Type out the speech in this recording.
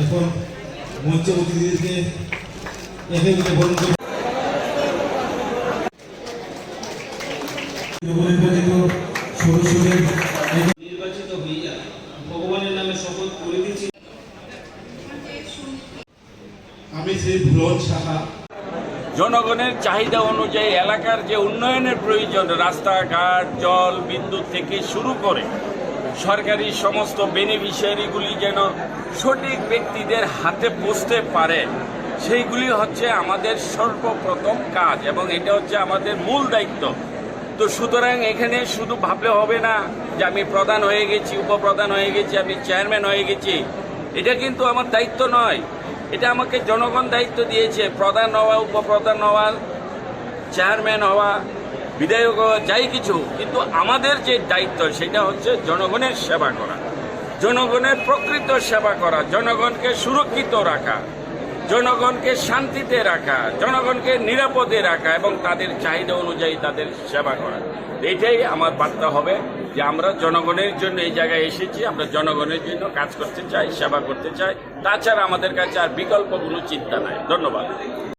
এখন মঞ্চে অতিথিদেরকে একে একে বরণ করে নবনির্বাচিত সদস্যদের নির্বাচিত হইয়া ভগবানের নামে শপথ করে দিচ্ছি আমি শ্রী ভুলন সাহা জনগণের চাহিদা অনুযায়ী এলাকার যে উন্নয়নের প্রয়োজন, রাস্তাঘাট, জল, বিদ্যুৎ থেকে শুরু করে সরকারি সমস্ত বেনিফিশিয়ারিগুলি যেন সঠিক ব্যক্তিদের হাতে পৌঁছতে পারে, সেইগুলি হচ্ছে আমাদের সর্বপ্রথম কাজ এবং এটা হচ্ছে আমাদের মূল দায়িত্ব। তো সুতরাং এখানে শুধু ভাবলে হবে না যে আমি প্রধান হয়ে গেছি, উপপ্রধান হয়ে গেছি, আমি চেয়ারম্যান হয়ে গেছি, এটা কিন্তু আমার দায়িত্ব নয়। এটা আমাকে জনগণ দায়িত্ব দিয়েছে, প্রধান হওয়া, উপপ্রধান হওয়া, চেয়ারম্যান হওয়া, বিধায়ক হওয়া, যাই কিছু। কিন্তু আমাদের যে দায়িত্ব, সেটা হচ্ছে জনগণের সেবা করা, জনগণের প্রকৃত সেবা করা, জনগণকে সুরক্ষিত রাখা। জনগণকে শান্তিতে রাখা, জনগণকে নিরাপদে রাখা এবং তাদের চাহিদা অনুযায়ী তাদের সেবা করা। এটাই আমার বার্তা হবে যে আমরা জনগণের জন্য এই জায়গায় এসেছি, আমরা জনগণের জন্য কাজ করতে চাই, সেবা করতে চাই। তাছাড়া আমাদের কাছে আর বিকল্প কোনো চিন্তা নাই। ধন্যবাদ।